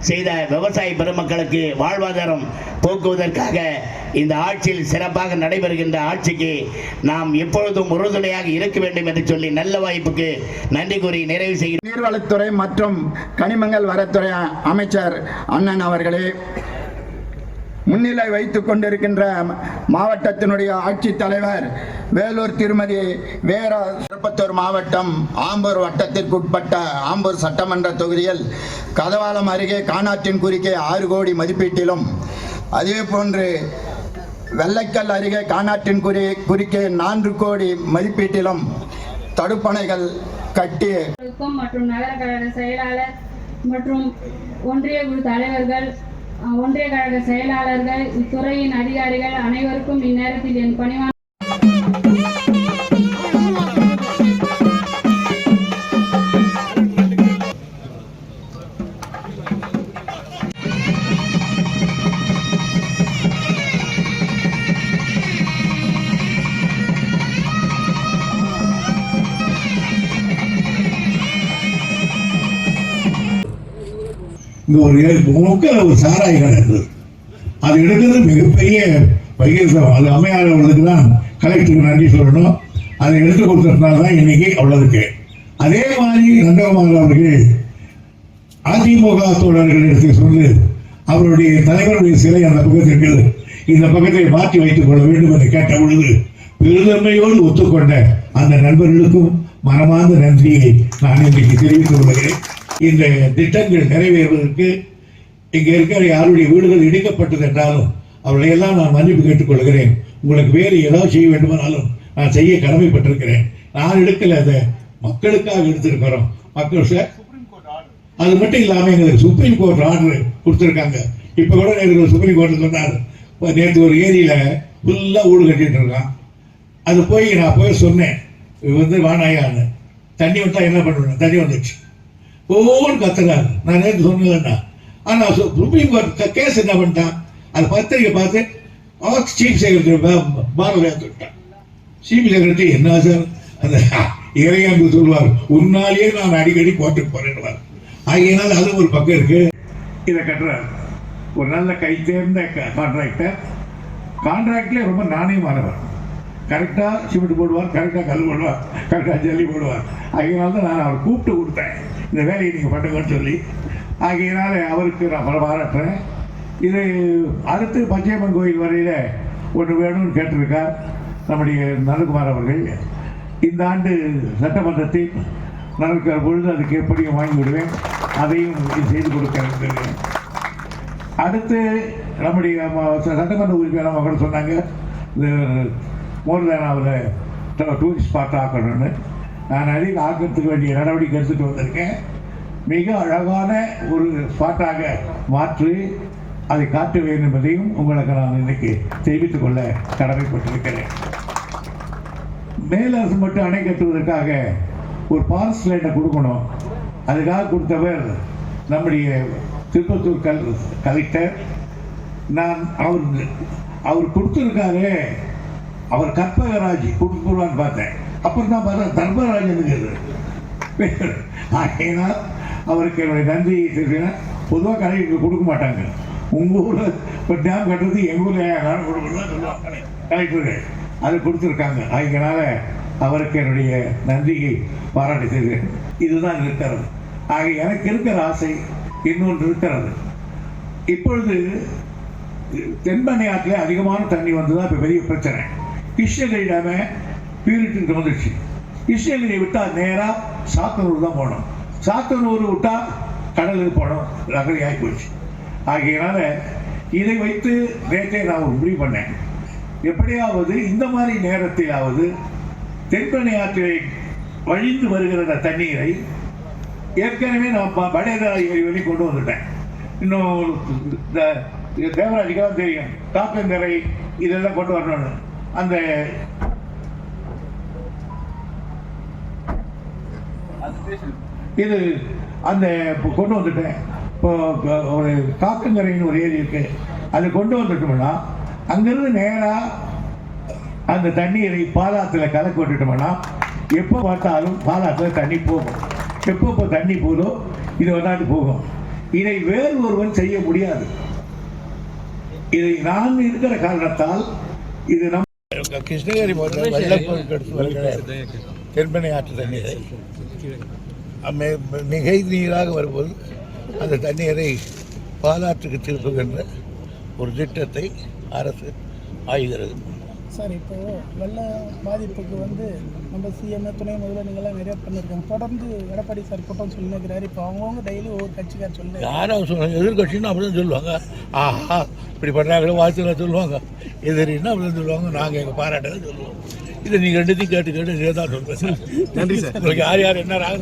செய்த விவசாய பெருமக்களுக்கு வாழ்வாதாரம் போக்குவதற்காக இந்த ஆட்சியில் சிறப்பாக நடைபெறுகின்ற ஆட்சிக்கு நாம் எப்பொழுதும் உறுதுணையாக இருக்க வேண்டும் என்று சொல்லி நல்ல வாய்ப்புக்கு நன்றி கூறி நிறைவு செய்கிறேன் நீர்வளத்துறை மற்றும் கனிமங்கள் வரத்துறை அமைச்சர் அண்ணன் அவர்களே முன்னிலை வைத்துக் கொண்டிருக்கின்ற மாவட்டத்தினுடைய ஆட்சித்தலைவர் வேலூர் திருமதி வேரா திருப்பத்தூர் மாவட்டம் ஆம்பூர் வட்டத்திற்குட்பட்ட ஆம்பூர் சட்டமன்ற தொகுதியில் கதவாலம் அருகே காணாற்றின் குறுக்கே ஆறு கோடி மதிப்பீட்டிலும் அதே போன்று வெள்ளைக்கல் அருகே காணாற்றின் குறி குறுக்கே நான்கு கோடி மதிப்பீட்டிலும் தடுப்பணைகள் கட்டி மற்றும் நகர கழக செயலாளர் மற்றும் ஒன்றிய குழு தலைவர்கள் ஒன்றிய கழக செயலாளர்கள் இத்துறையின் அதிகாரிகள் அனைவருக்கும் இந்நேரத்தில் என் பணிவான இங்கே ஒரு முக்கிய ஒரு சாராய கடை இருக்குது. அது எடுக்கிறது மிகப்பெரிய வைகரிசம் அது அமையாதவர்களுக்கு தான் கலெக்டருக்கு நன்றி சொல்லணும். அதை எடுத்து கொடுத்ததுனால தான் இன்னைக்கு அவ்வளவுக்கு அதே மாதிரி நந்தகுமார் அவர்கள் அதிமுக தோழர்கள் எடுத்து சொல்லி அவருடைய தலைவருடைய சிலை அந்த பக்கத்தில் இந்த பக்கத்தை மாற்றி வைத்துக் கொள்ள வேண்டும் என்று கேட்ட பொழுது பெருதன்மையோடு ஒத்துக்கொண்ட அந்த நண்பர்களுக்கும் மனமார்ந்த நன்றியை நான் இன்றைக்கு தெரிவித்துக் கொள்கிறேன். இந்த திட்டங்கள் நிறைவேறுவதற்கு இங்கே இருக்கிற யாருடைய வீடுகள் இடிக்கப்பட்டது என்றாலும் அவர்களை எல்லாம் நான் மன்னிப்பு கேட்டுக்கொள்கிறேன். உங்களுக்கு வேறு ஏதாவது செய்ய வேண்டுமானாலும் நான் செய்ய கடமைப்பட்டிருக்கிறேன். நான் எடுக்கல அதை. மக்களுக்காக எடுத்திருக்கிறோம். மக்கள் சார் அது மட்டும் இல்லாமல் எங்களுக்கு சுப்ரீம் கோர்ட் ஆர்டர் கொடுத்துருக்காங்க. இப்போ கூட நேற்று சுப்ரீம் கோர்ட்டில் சொன்னார். நேற்று ஒரு ஏரியில் ஃபுல்லாக ஊடு கட்டிட்டு இருக்கான். அது போய் நான் போய் சொன்னேன். இது வந்து வானாயான்னு. தண்ணி வந்தா என்ன பண்ணுவேன்? தண்ணி வந்துச்சு ஒவ்வொன்று கத்துறாரு. நான் நேற்று சொன்னேன்னா ஆனால் சுப்ரீம் கோர்ட் கேஸ் என்ன பண்ணிட்டான் அது பத்திரிக்கை பார்த்து சீஃப் செக்ரட்டரி பாரத சொல்லிட்டான் சீஃப் செக்ரட்டரி என்ன சார் அந்த இறையாண்டு சொல்வார் உன்னாலேயே நான் அடிக்கடி கோர்ட்டுக்கு போறேன்வார் ஆகையினால் அது ஒரு பக்கம் இருக்கு. இதை கட்டுறாரு. ஒரு நல்ல கை தேர்ந்த கான்ட்ராக்டர் கான்ட்ராக்ட்லேயே ரொம்ப நாணயமானவர். கரெக்டாக சிமெண்ட் போடுவார் கரெக்டாக கல் போடுவார் கரெக்டாக ஜல்லி போடுவார். அதனால தான் நான் அவர் கூப்பிட்டு கொடுத்தேன். இந்த வேலையை நீங்கள் பண்ணுங்கன்னு சொல்லி. ஆகையினால அவருக்கு நான் பல பாராட்டுறேன். இது அடுத்து பச்சையம்மன் கோயில் வரையில் ஒன்று வேணும்னு கேட்டிருக்கார் நம்முடைய நந்தகுமார் அவர்கள். இந்த ஆண்டு சட்டமன்றத்தில் நடக்கிற பொழுது அதுக்கு எப்படியும் வாங்கி விடுவேன். அதையும் செய்து கொடுக்க அடுத்து நம்முடைய சட்டமன்ற உறுப்பினர் மக்கள் சொன்னாங்க. இந்த மோர்தானாவில் டூரிஸ்ட் ஸ்பாட் ஆக்கணும்னு நான் அதை ஆக்கிறதுக்கு வேண்டிய நடவடிக்கை எடுத்துகிட்டு வந்திருக்கேன். மிக அழகான ஒரு ஸ்பாட்டாக மாற்றி அதை காட்ட வேண்டும் என்பதையும் உங்களுக்கு நான் இன்னைக்கு தெரிவித்துக் கொள்ள கடமைப்பட்டிருக்கிறேன். மேலரசு மட்டும் அணை கட்டுவதற்காக ஒரு பாரஸ்ட் லைனை கொடுக்கணும். அதுக்காக கொடுத்தவர் நம்முடைய திருப்பத்தூர் கல் கலெக்டர். நான் அவர் அவர் கொடுத்துருக்காரு அவர் கற்பகராஜ் கொடுத்துருவான்னு பார்த்தேன். அப்புறம் தான் பார்த்தா தர்மராஜனுங்கிறது ஆகையினால் அவருக்கு என்னுடைய நன்றியை தெரிஞ்சுன்னா பொதுவாக கலைஞருக்கு கொடுக்க மாட்டாங்க. உங்கள் ஊரில் இப்போ டேம் கட்டுறது எங்கள் ஊரில் யாரும் கொடுக்கணும் சொல்லுவாங்க. கலெக்டர்கள் அது கொடுத்துருக்காங்க. ஆகையினால அவருக்கு என்னுடைய நன்றியை பாராட்டி செய்கிறேன் இதுதான் இருக்கிறது. ஆக எனக்கு இருக்கிற ஆசை இன்னொன்று இருக்கிறது. இப்பொழுது தென்பண்ணை ஆற்றில் அதிகமான தண்ணி வந்ததா இப்போ பெரிய பிரச்சனை. கிருஷ்ணகிரி டேம பியூரிட்டு வந்துடுச்சு இஸ்ரேலியை விட்டால் நேராக சாத்தனூர் தான் போனோம் சாத்தனூர் விட்டால் கடலுக்கு போனோம் நகரி ஆகி போச்சு. ஆகையினால இதை வைத்து நேற்றே நான் ஒரு முடிவு பண்ணேன். எப்படியாவது இந்த மாதிரி நேரத்திலாவது தென்பெண்ணை ஆற்றிலே வழிந்து வருகிற அந்த தண்ணீரை ஏற்கனவே நான் ப- படையதா வழி கொண்டு வந்துட்டேன். இன்னும் இந்த இது தெரியும். காப்பந்தரை இதெல்லாம் கொண்டு வரணும்னு. அந்த இது அந்த கொண்டு வந்துட்டேன். இப்போ ஒரு காக்கங்கரைன்னு ஒரு ஏரி இருக்கு. அது கொண்டு வந்துட்டோம்னா அங்கிருந்து நேராக அந்த தண்ணீரை பாலாத்தில் கலக்க விட்டுட்டோம்னா எப்போ பார்த்தாலும் பாலாத்தில் தண்ணி போகும். எப்போ இப்போ தண்ணி போதோ இது வந்தாட்டு போகும். இதை வேறு ஒருவன் செய்ய முடியாது. இதை நான் இருக்கிற காரணத்தால் இது நம் கிருஷ்ணகிரி மாவட்டம் தென்பெண்ணை ஆற்று தண்ணீரை. மிகை நீராக வரும்போது அந்த தண்ணீரை பாலாற்றுக்கு திருப்புகின்ற ஒரு திட்டத்தை அரசு ஆய்கிறது. சார் இப்போ வெள்ள பாதிப்புக்கு வந்து நம்ம சிஎம் துணை முதல்வர் நீங்களாம் நிறைய பண்ணியிருக்காங்க. தொடர்ந்து எடப்பாடி சார் கூட்டம் சொல்லியிருக்கிறாரு. இப்போ அவங்கவுங்க டெய்லி ஒவ்வொரு கட்சிக்கார் சொல்லி யாரும் சொல்லுவாங்க எதிர்கட்சின்னு அப்படி தான் சொல்லுவாங்க. ஆஹா இப்படி பண்ணுறாங்களோ வாழ்த்துல சொல்லுவாங்க. எதிரின்னா அப்படி தான் சொல்லுவாங்க. நாங்கள் எங்கள் பாராட்டதை சொல்லுவோம். இதை நீங்கள் ரெண்டுத்தையும் கேட்டு கேட்டு இதே தான் சொல்லுவேன் நன்றி சார். உங்களுக்கு யார் யார் என்ன ராக